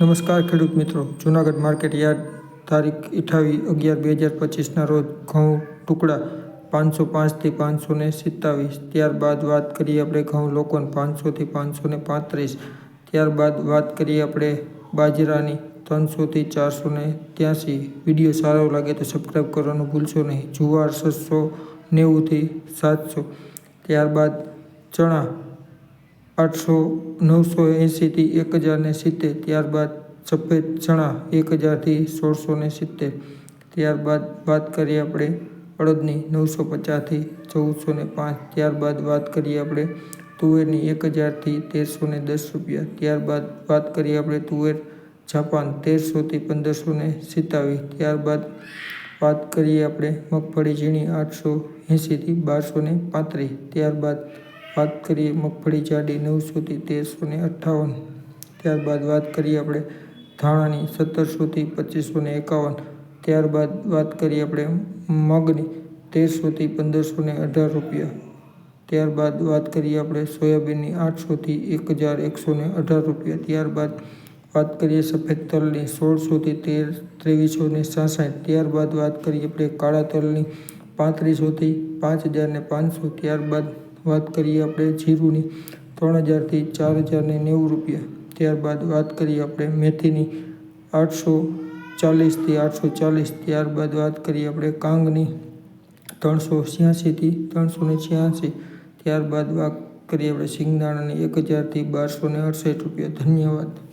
નમસ્કાર ખેડૂત મિત્રો. જૂનાગઢ માર્કેટ યાર્ડ તારીખ અઠ્ઠાવીસ અગિયાર બે હજાર પચીસના રોજ ઘઉં ટુકડા પાંચસો પાંચથી પાંચસો ને સિત્તાવીસ. ત્યારબાદ વાત કરીએ આપણે ઘઉં લોકોન પાંચસોથી પાંચસો ને પાંત્રીસ. ત્યારબાદ વાત કરીએ આપણે બાજરાની ત્રણસોથી ચારસો ને ત્યાંસી. વીડિયો સારો લાગે તો સબસ્ક્રાઈબ કરવાનું ભૂલશો નહીં. જુવાર છસો નેવુંથી સાતસો. ત્યારબાદ ચણા આઠસો નવસો એંશીથી એક હજારને સિત્તેર, ત્યારબાદ સફેદ ચણા એક હજારથી સોળસો ને સિત્તેર, ત્યારબાદ વાત કરીએ આપણે અડદની નવસો પચાસથી ચૌદસો ને પાંચ, ત્યારબાદ વાત કરીએ આપણે તુવેરની એક હજારથી તેરસો ને દસ રૂપિયા, ત્યારબાદ વાત કરીએ આપણે તુવેર જાપાન તેરસોથી પંદરસો ને સિત્તાવીસ, ત્યારબાદ વાત કરીએ આપણે મગફળી ઝીણી આઠસો એંશીથી બારસો ને પાંત્રીસ, ત્યારબાદ વાત કરીએ મગફળી, જાડી નવસોથી તેરસો ને અઠ્ઠાવન. ત્યારબાદ વાત કરીએ આપણે ધાણાની સત્તરસોથી પચીસો ને એકાવન. ત્યારબાદ વાત કરીએ આપણે મગની તેરસોથી પંદરસો ને અઢાર રૂપિયા. ત્યારબાદ વાત કરીએ આપણે સોયાબીનની આઠસોથી એક હજાર એકસો ને અઢાર રૂપિયા. ત્યારબાદ વાત કરીએ સફેદ તલની સોળસોથી તેર, ત્રેવીસો ને સાસઠ. ત્યારબાદ વાત કરીએ આપણે કાળા તલની પાંત્રીસોથી પાંચ હજાર ને પાંચસો. ત્યારબાદ વાત કરીએ આપણે જીરુની ત્રણ હજારથી ચાર હજારને નેવું રૂપિયા. ત્યારબાદ વાત કરીએ આપણે મેથીની આઠસો ચાલીસથી આઠસો ચાલીસ. ત્યારબાદ વાત કરીએ આપણે કાંગની ત્રણસો છ્યાસીથી ત્રણસો ને છ્યાસી. ત્યારબાદ વાત કરીએ આપણે સિંગદાણાની એક હજારથી બારસો ને અડસઠ રૂપિયા. ધન્યવાદ.